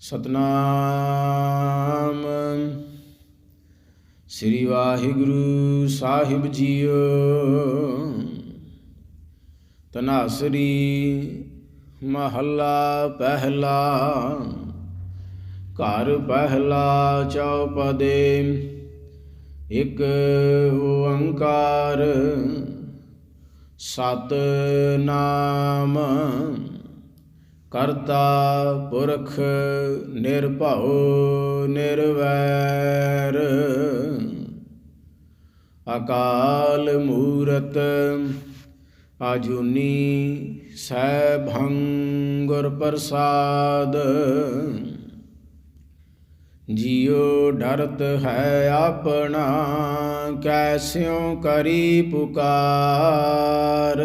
ਸਤਨਾਮ। ਸ੍ਰੀ ਵਾਹਿਗੁਰੂ ਸਾਹਿਬ ਜੀਓ। ਤਨਾਸਰੀ ਮਹੱਲਾ ਪਹਿਲਾ, ਘਰ ਪਹਿਲਾ ਚੌਪਦੇ। ਇਕ ਓੰਕਾਰ ਸਤ ਨਾਮ ਕਰਤਾ ਪੁਰਖ ਨਿਰਭਉ ਨਿਰਵੈਰ। ਅਕਾਲ ਮੂਰਤ ਅਜੂਨੀ ਸੈਭੰ ਗੁਰ ਪ੍ਰਸਾਦ। ਜਿਉ ਡਰਤ ਹੈ ਆਪਣਾ ਕੈਸਿਉ ਕਰੀ ਪੁਕਾਰ।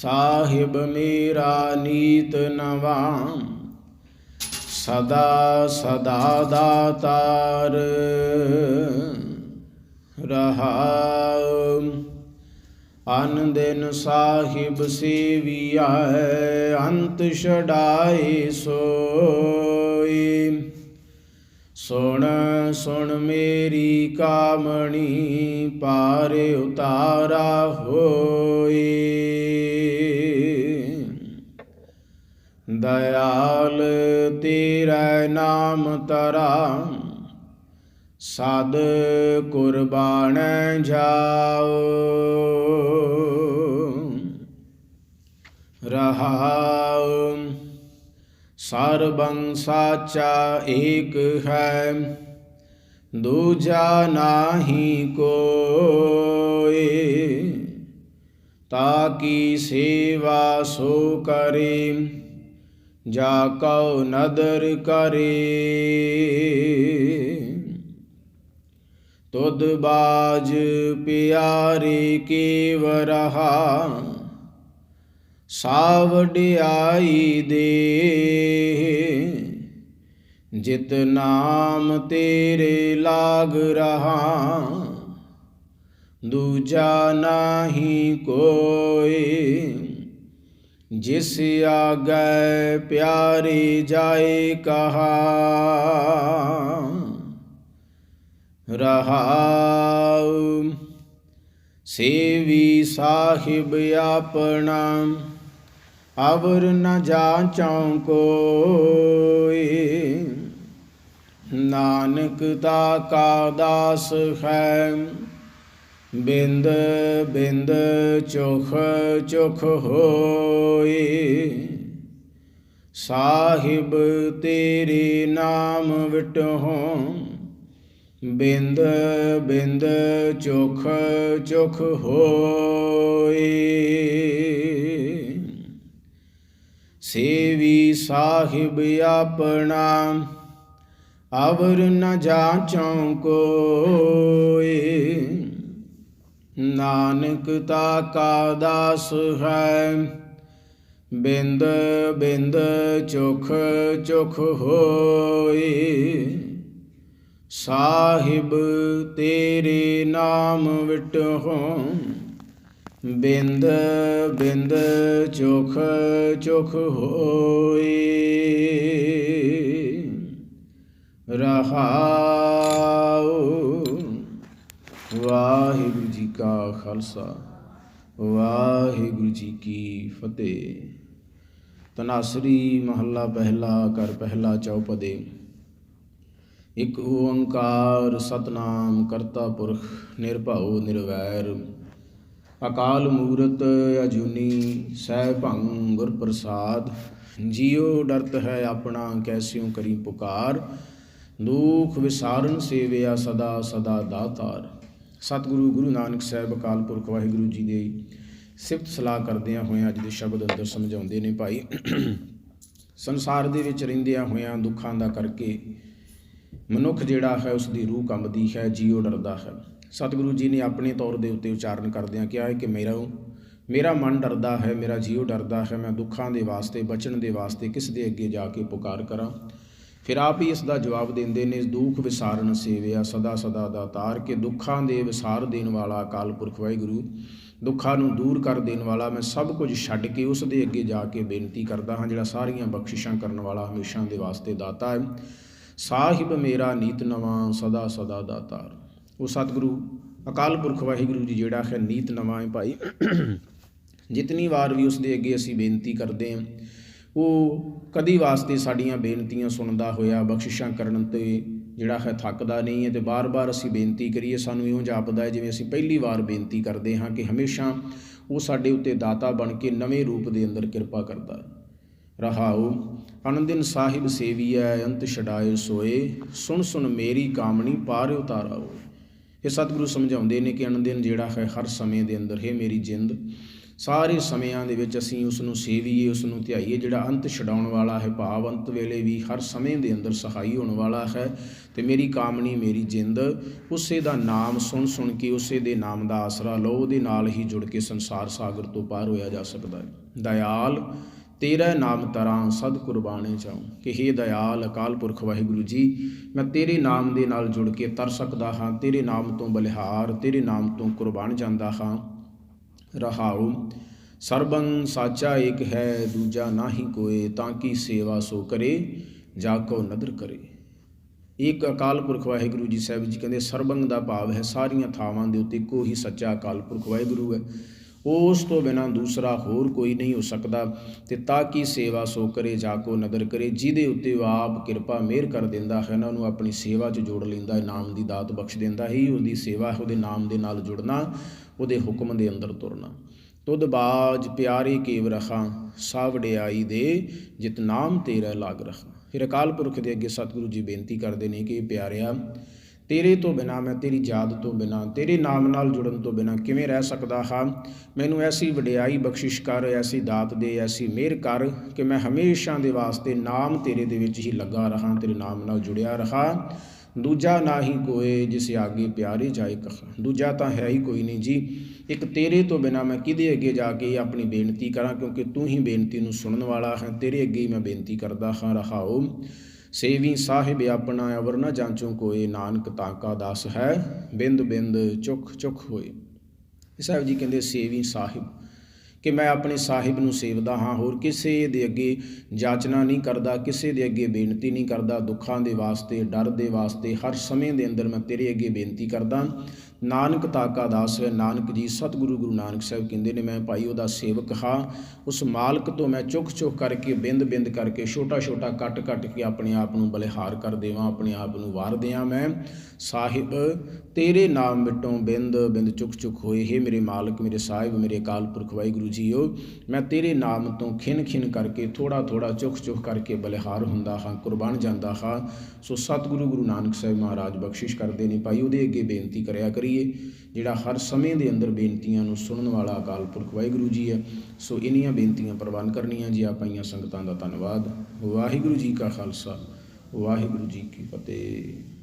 ਸਾਹਿਬ ਮੇਰਾ ਨੀਤ ਨਵਾਂ, ਸਦਾ ਸਦਾ ਦਾਤਾਰ ਰਹਾਉ। ਅਨ ਦਿਨ ਸਾਹਿਬ ਸੇਵੀਆ ਅੰਤ ਛਡਾਏ ਸੋਈ ਸੁਣ ਸੁਣ ਮੇਰੀ ਕਾਮਣੀ, ਪਾਰ ਉਤਾਰਾ ਹੋਈ ਦਇਆਲ ਤੇਰਾ ਨਾਮ ਤਰਾ, ਸਦ ਕੁਰਬਾਨ ਜਾਓ। ਰਹਾਉ, ਸਰਬੰ ਸਾਚਾ ਏਕ ਹੈ, ਦੂਜਾ ਨਾਹੀ ਕੋਏ ਤਾਕੀ ਸੇਵਾ ਸੋ ਕਰੇ ਜਾ ਕਉ ਨਦਰ ਕਰੇ। ਤੁਧ ਬਾਜ ਪਿਆਰੇ ਕੇਵਰਹਾ ਸਾਵਡਿਆਈ ਦੇ। ਜਿਤ ਨਾਮ ਤੇਰੇ ਲਾਗ ਰਹਾ। ਦੂਜਾ ਨਾਹੀ ਕੋਈ ਜਿਸ ਆਗੈ ਪਿਆਰੇ ਜਾਏ ਕਹਾ, ਰਹਾਉ, ਸੇਵੀ ਸਾਹਿਬ ਆਪਣਾ, ਅਵਰ ਨ ਜਾਚਉ ਕੋਏ ਨਾਨਕ ਤਾ ਕਾ ਦਾਸ ਹੈ ਬਿੰਦ ਬਿੰਦ ਚੋਖ ਚੋਖ ਹੋਏ ਸਾਹਿਬ ਤੇਰੇ ਨਾਮ ਵਿਟਹੋਂ। ਬਿੰਦ ਬਿੰਦ ਚੋਖ ਚੋਖ ਹੋਏ ਸੇਵੀ ਸਾਹਿਬ ਆਪਣਾ ਅਵਰ ਨ ਜਾਚਉ ਕੋਏ ਨਾਨਕ ਤਾ ਕਾ ਦਾਸ ਹੈ। ਬਿੰਦ ਬਿੰਦ ਚੋਖ ਚੋਖ ਹੋਏ। ਸਾਹਿਬ ਤੇਰੇ ਨਾਮ ਵਿਟਹੋਂ। ਬਿੰਦ ਬਿੰਦ ਚੋਖ ਚੋਖ ਹੋਏ। ਰਹਾਉ ਵਾਹਿਗੁਰੂ ਜੀ ਕਾ ਖਾਲਸਾ, ਵਾਹਿਗੁਰੂ ਜੀ ਕੀ ਫਤਿਹ। ਤਨਾਸਰੀ ਮਹੱਲਾ ਪਹਿਲਾ ਕਰ ਪਹਿਲਾ ਚੌਪਦੇ। ਇਕ ਓੰਕਾਰ ਸਤਨਾਮ ਕਰਤਾ ਪੁਰਖ, ਨਿਰਭਉ ਨਿਰਵੈਰ। ਅਕਾਲ ਮੂਰਤ ਅਜੂਨੀ ਸੈਭੰ ਗੁਰ ਪ੍ਰਸਾਦ। ਜਿਉ ਡਰਤ ਹੈ ਆਪਣਾ, ਕੈਸਿਉ ਕਰੀ ਪੁਕਾਰ। ਦੁਖ ਵਿਸਾਰਨ ਸੇਵਿਆ ਸਦਾ ਸਦਾ ਦਾਤਾਰ। ਸਤਿਗੁਰੂ ਗੁਰੂ ਨਾਨਕ ਸਾਹਿਬ ਅਕਾਲ ਪੁਰਖ ਵਾਹਿਗੁਰੂ ਜੀ ਦੇ ਸਿਫਤ ਸਲਾਹ ਕਰਦਿਆਂ ਹੋਇਆਂ ਅੱਜ ਦੇ ਸ਼ਬਦ ਅੰਦਰ ਸਮਝਾਉਂਦੇ ਨੇ ਭਾਈ। ਸੰਸਾਰ ਦੇ ਵਿੱਚ ਰਹਿੰਦਿਆਂ ਹੋਇਆਂ ਦੁੱਖਾਂ ਦਾ ਕਰਕੇ ਮਨੁੱਖ ਜਿਹੜਾ ਹੈ ਉਸ ਦੀ ਰੂਹ ਕੰਬਦੀ ਹੈ, ਜੀਉ ਡਰਦਾ ਹੈ। ਸਤਿਗੁਰੂ ਜੀ ਨੇ ਆਪਣੇ ਤੌਰ ਦੇ ਉੱਤੇ ਉਚਾਰਨ ਕਰਦਿਆਂ ਕਿਹਾ ਹੈ ਕਿ ਮੇਰਾ ਮੇਰਾ ਮਨ ਡਰਦਾ ਹੈ, ਮੇਰਾ ਜੀਉ ਡਰਦਾ ਹੈ, ਮੈਂ ਦੁੱਖਾਂ ਦੇ ਵਾਸਤੇ, ਬਚਣ ਦੇ ਵਾਸਤੇ ਕਿਸ ਦੇ ਅੱਗੇ ਜਾ ਕੇ ਪੁਕਾਰ ਕਰਾਂ? ਫਿਰ ਆਪ ਹੀ ਇਸ ਦਾ ਜਵਾਬ ਦਿੰਦੇ ਨੇ, ਦੁੱਖ ਵਿਸਾਰਨ ਸੇਵਿਆ, ਸਦਾ ਸਦਾ ਦਾ ਤਾਰ ਕੇ ਦੁੱਖਾਂ ਦੇ ਵਿਸਾਰ ਦੇਣ ਵਾਲਾ ਅਕਾਲ ਪੁਰਖ ਵਾਹਿਗੁਰੂ। ਦੁੱਖਾਂ ਨੂੰ ਦੂਰ ਕਰ ਦੇਣ ਵਾਲਾ ਮੈਂ ਸਭ ਕੁਝ ਛੱਡ ਕੇ ਉਸ ਦੇ ਅੱਗੇ ਜਾ ਕੇ ਬੇਨਤੀ ਕਰਦਾ ਹਾਂ, ਜਿਹੜਾ ਸਾਰੀਆਂ ਬਖਸ਼ਿਸ਼ਾਂ ਕਰਨ ਵਾਲਾ ਹਮੇਸ਼ਾ ਦੇ ਵਾਸਤੇ ਦਾਤਾ ਹੈ। ਸਾਹਿਬ ਮੇਰਾ ਨੀਤ ਨਵਾਂ, ਸਦਾ ਸਦਾ ਦਾਤਾਰ ਉਹ ਸਤਿਗੁਰੂ, ਅਕਾਲ ਪੁਰਖ ਵਾਹਿਗੁਰੂ ਜੀ, ਜਿਹੜਾ ਹੈ ਨੀਤ ਨਵਾਂ ਹੈ ਭਾਈ। ਜਿਤਨੀ ਵਾਰ ਵੀ ਉਸ ਦੇ ਅੱਗੇ ਅਸੀਂ ਬੇਨਤੀ ਕਰਦੇ ਹਾਂ ਉਹ ਕਦੀ ਵਾਸਤੇ ਸਾਡੀਆਂ ਬੇਨਤੀਆਂ ਸੁਣਦਾ ਹੋਇਆ, ਬਖਸ਼ਿਸ਼ਾਂ ਕਰਨ ਤੇ ਜਿਹੜਾ ਹੈ ਥੱਕਦਾ ਨਹੀਂ ਹੈ ਤੇ ਬਾਰ-ਬਾਰ ਅਸੀਂ ਬੇਨਤੀ ਕਰੀਏ, ਸਾਨੂੰ ਇਉਂ ਜਾਪਦਾ ਹੈ, ਜਿਵੇਂ ਅਸੀਂ ਪਹਿਲੀ ਵਾਰ ਬੇਨਤੀ ਕਰਦੇ ਹਾਂ ਕਿ ਹਮੇਸ਼ਾ ਉਹ ਸਾਡੇ ਉੱਤੇ ਦਾਤਾ ਬਣ ਕੇ ਨਵੇਂ ਰੂਪ ਦੇ ਅੰਦਰ ਕਿਰਪਾ ਕਰਦਾ ਹੈ। ਰਹਾਉ, ਅਨੰਦਿਨ ਸਾਹਿਬ ਸੇਵੀਐ, ਅੰਤ ਛਡਾਏ ਸੋਏ, ਸੁਣ ਸੁਣ ਮੇਰੀ ਕਾਮਣੀ ਪਾਰ ਉਤਾਰਾਓ। ਇਹ ਸਤਿਗੁਰੂ ਸਮਝਾਉਂਦੇ ਨੇ ਕਿ ਅਨੰਦਿਨ ਜਿਹੜਾ ਹੈ ਹਰ ਸਮੇਂ ਦੇ ਅੰਦਰ, ਹੈ ਮੇਰੀ ਜਿੰਦ ਸਾਰੇ ਸਮਿਆਂ ਦੇ ਵਿੱਚ ਅਸੀਂ ਉਸ ਨੂੰ ਸੇਵੀਏ ਉਸ ਨੂੰ ਧਿਆਈਏ, ਜਿਹੜਾ ਅੰਤ ਛਡਾਉਣ ਵਾਲਾ ਹੈ, ਭਾਵ ਅੰਤ ਵੇਲੇ ਵੀ ਹਰ ਸਮੇਂ ਦੇ ਅੰਦਰ ਸਹਾਈ ਹੋਣ ਵਾਲਾ ਹੈ। ਤੇ ਮੇਰੀ ਕਾਮਣੀ, ਮੇਰੀ ਜਿੰਦ, ਉਸੇ ਦਾ ਨਾਮ ਸੁਣ ਸੁਣ ਕੇ, ਉਸੇ ਦੇ ਨਾਮ ਦਾ ਆਸਰਾ ਲਓ, ਉਹਦੇ ਨਾਲ ਹੀ ਜੁੜ ਕੇ ਸੰਸਾਰ ਸਾਗਰ ਤੋਂ ਪਾਰ ਹੋਇਆ ਜਾ ਸਕਦਾ ਹੈ। ਦਇਆਲ, ਤੇਰਾ ਨਾਮ ਤਰਾਂ ਸਦ ਕੁਰਬਾਨੇ ਚਾਉ। ਕਿ हे ਦਇਆਲ, ਅਕਾਲ ਪੁਰਖ ਵਾਹਿਗੁਰੂ ਜੀ, ਮੈਂ ਤੇਰੇ ਨਾਮ ਦੇ ਨਾਲ ਜੁੜ ਕੇ ਤਰ ਸਕਦਾ ਹਾਂ, ਤੇਰੇ ਨਾਮ ਤੋਂ ਬਲਿਹਾਰ, ਤੇਰੇ ਨਾਮ ਤੋਂ ਕੁਰਬਾਨ ਜਾਂਦਾ ਹਾਂ। ਰਹਾਉ। ਸਰਬੰ ਸਾਚਾ ਏਕ ਹੈ, ਦੂਜਾ ਨਾਹੀ ਕੋਏ, ਤਾਂ ਕੀ ਸੇਵਾ ਸੋ ਕਰੇ, ਜਾ ਕੋ ਨਦਰ ਕਰੇ। ਇੱਕ ਅਕਾਲ ਪੁਰਖ ਵਾਹਿਗੁਰੂ ਜੀ ਸਾਹਿਬ ਜੀ ਕਹਿੰਦੇ ਸਰਬੰਗ ਦਾ ਭਾਵ ਹੈ, ਸਾਰੀਆਂ ਥਾਵਾਂ ਦੇ ਉੱਤੇ ਇੱਕੋ ਹੀ ਸੱਚਾ ਅਕਾਲ ਪੁਰਖ ਵਾਹਿਗੁਰੂ ਹੈ। ਉਸ ਤੋਂ ਬਿਨਾ ਦੂਸਰਾ ਹੋਰ ਕੋਈ ਨਹੀਂ ਹੋ ਸਕਦਾ, ਤੇ ਤਾਂ ਕੀ ਸੇਵਾ ਸੋ ਕਰੇ, ਜਾ ਕੋ ਨਦਰ ਕਰੇ। ਜਿਹਦੇ ਉੱਤੇ ਉਹ ਆਪ ਕਿਰਪਾ ਮਿਹਰ ਕਰ ਦਿੰਦਾ ਹੈ, ਉਹਨਾਂ ਨੂੰ ਆਪਣੀ ਸੇਵਾ 'ਚ ਜੋੜ ਲੈਂਦਾ ਹੈ, ਨਾਮ ਦੀ ਦਾਤ ਬਖਸ਼ ਦਿੰਦਾ ਹੀ ਉਹਦੀ ਸੇਵਾ ਹੈ, ਉਹਦੇ ਨਾਮ ਦੇ ਨਾਲ ਜੁੜਨਾ ਉਹਦੇ ਹੁਕਮ ਦੇ ਅੰਦਰ ਤੁਰਨਾ। ਤੁਧ ਬਾਜ ਪਿਆਰੇ ਕੇਵ ਰਖਾਂ ਸਾ ਵਡਿਆਈ ਦੇ, ਜਿਤ ਨਾਮ ਤੇਰਾ ਲਾਗ ਰਖਾਂ। ਫਿਰ ਅਕਾਲ ਪੁਰਖ ਦੇ ਅੱਗੇ ਸਤਿਗੁਰੂ ਜੀ ਬੇਨਤੀ ਕਰਦੇ ਨੇ ਕਿ ਪਿਆਰਿਆ, ਤੇਰੇ ਤੋਂ ਬਿਨਾ ਮੈਂ ਤੇਰੀ ਯਾਦ ਤੋਂ ਬਿਨਾ, ਤੇਰੇ ਨਾਮ ਨਾਲ ਜੁੜਨ ਤੋਂ ਬਿਨਾ ਕਿਵੇਂ ਰਹਿ ਸਕਦਾ ਹਾਂ? ਮੈਨੂੰ ਐਸੀ ਵਡਿਆਈ ਬਖਸ਼ਿਸ਼ ਕਰ, ਐਸੀ ਦਾਤ ਦੇ, ਐਸੀ ਮਿਹਰ ਕਰ ਕਿ ਮੈਂ ਹਮੇਸ਼ਾ ਦੇ ਵਾਸਤੇ ਨਾਮ ਤੇਰੇ ਦੇ ਵਿੱਚ ਹੀ ਲੱਗਾ ਰਹਾ, ਤੇਰੇ ਨਾਮ ਨਾਲ ਜੁੜਿਆ ਰਹਾ। ਦੂਜਾ ਨਾ ਹੀ ਕੋਏ ਜਿਸ ਆਗੇ ਪਿਆਰੇ ਜਾਏ ਕਹਾ। ਦੂਜਾ ਤਾਂ ਹੈ ਹੀ ਕੋਈ ਨਹੀਂ ਜੀ। ਇੱਕ ਤੇਰੇ ਤੋਂ ਬਿਨਾ ਮੈਂ ਕਿਹਦੇ ਅੱਗੇ ਜਾ ਕੇ ਆਪਣੀ ਬੇਨਤੀ ਕਰਾਂ? ਕਿਉਂਕਿ ਤੂੰ ਹੀ ਬੇਨਤੀ ਨੂੰ ਸੁਣਨ ਵਾਲਾ ਹੈ। ਤੇਰੇ ਅੱਗੇ ਹੀ ਮੈਂ ਬੇਨਤੀ ਕਰਦਾ ਹਾਂ, ਰਹਾਓ। ਸੇਵੀ ਸਾਹਿਬ ਆਪਣਾ ਅਵਰ ਨਾ ਜਾਂਚੋ ਕੋਏ। ਨਾਨਕ ਤਾਕਾ ਦਾਸ ਹੈ। ਬਿੰਦ ਬਿੰਦ ਚੁਖ ਚੁਖ ਹੋਏ ਸਾਹਿਬ ਜੀ ਕਹਿੰਦੇ, ਸੇਵੀ ਸਾਹਿਬ ਕਿ ਮੈਂ ਆਪਣੇ ਸਾਹਿਬ ਨੂੰ ਸੇਵਦਾ ਹਾਂ। ਹੋਰ ਕਿਸੇ ਦੇ ਅੱਗੇ ਜਾਚਨਾ ਨਹੀਂ ਕਰਦਾ, ਕਿਸੇ ਦੇ ਅੱਗੇ ਬੇਨਤੀ ਨਹੀਂ ਕਰਦਾ। ਦੁੱਖਾਂ ਦੇ ਵਾਸਤੇ, ਡਰ ਦੇ ਵਾਸਤੇ ਹਰ ਸਮੇਂ ਦੇ ਅੰਦਰ ਮੈਂ ਤੇਰੇ ਅੱਗੇ ਬੇਨਤੀ ਕਰਦਾ। ਨਾਨਕ ਤਾਕਾ ਦਾਸ ਹੈ, ਨਾਨਕ ਜੀ, ਸਤਿਗੁਰੂ ਗੁਰੂ ਨਾਨਕ ਸਾਹਿਬ ਕਹਿੰਦੇ ਨੇ, ਮੈਂ ਭਾਈ ਉਹਦਾ ਸੇਵਕ ਹਾਂ। ਉਸ ਮਾਲਕ ਤੋਂ ਮੈਂ ਚੁੱਕ ਚੁੱਕ ਕਰਕੇ, ਬਿੰਦ ਬਿੰਦ ਕਰਕੇ, ਛੋਟਾ ਛੋਟਾ ਕੱਟ ਕੱਟ ਕੇ ਆਪਣੇ ਆਪ ਨੂੰ ਬਲਿਹਾਰ ਕਰ ਦੇਵਾਂ, ਆਪਣੇ ਆਪ ਨੂੰ ਵਾਰ ਦਿਆਂ ਮੈਂ। ਸਾਹਿਬ, ਤੇਰੇ ਨਾਮ ਮਿਟੋਂ ਬਿੰਦ ਬਿੰਦ ਚੁੱਕ ਚੁੱਕ ਹੋਏ, ਹੈ ਮੇਰੇ ਮਾਲਕ, ਮੇਰੇ ਸਾਹਿਬ, ਮੇਰੇ ਅਕਾਲ ਪੁਰਖ ਵਾਹਿਗੁਰੂ ਜੀਓ, ਮੈਂ ਤੇਰੇ ਨਾਮ ਤੋਂ ਖਿਨ ਖਿਨ ਕਰਕੇ ਥੋੜਾ ਥੋੜਾ ਚੁੱਕ ਚੁੱਕ ਕਰਕੇ ਬਲਿਹਾਰ ਹੁੰਦਾ ਹਾਂ, ਕੁਰਬਾਨ ਜਾਂਦਾ ਹਾਂ। ਸੋ ਸਤਿਗੁਰੂ ਗੁਰੂ ਨਾਨਕ ਸਾਹਿਬ ਮਹਾਰਾਜ ਬਖਸ਼ਿਸ਼ ਕਰਦੇ ਨੇ, ਭਾਈ ਉਹਦੇ ਅੱਗੇ ਬੇਨਤੀ ਕਰਿਆ ਕਰੀ। ਕਰੀਏ ਜਿਹੜਾ ਹਰ ਸਮੇਂ ਦੇ ਅੰਦਰ ਬੇਨਤੀਆਂ ਨੂੰ ਸੁਣਨ ਵਾਲਾ ਅਕਾਲ ਪੁਰਖ ਵਾਹਿਗੁਰੂ ਜੀ ਹੈ। ਸੋ ਇਨੀਆਂ ਬੇਨਤੀਆਂ ਪ੍ਰਵਾਨ ਕਰਨੀਆਂ ਜੀ ਆਪਾਈਆਂ ਸੰਗਤਾਂ ਦਾ ਧੰਨਵਾਦ। ਵਾਹਿਗੁਰੂ ਜੀ ਕਾ ਖਾਲਸਾ, ਵਾਹਿਗੁਰੂ ਜੀ ਕੀ ਫਤਿਹ।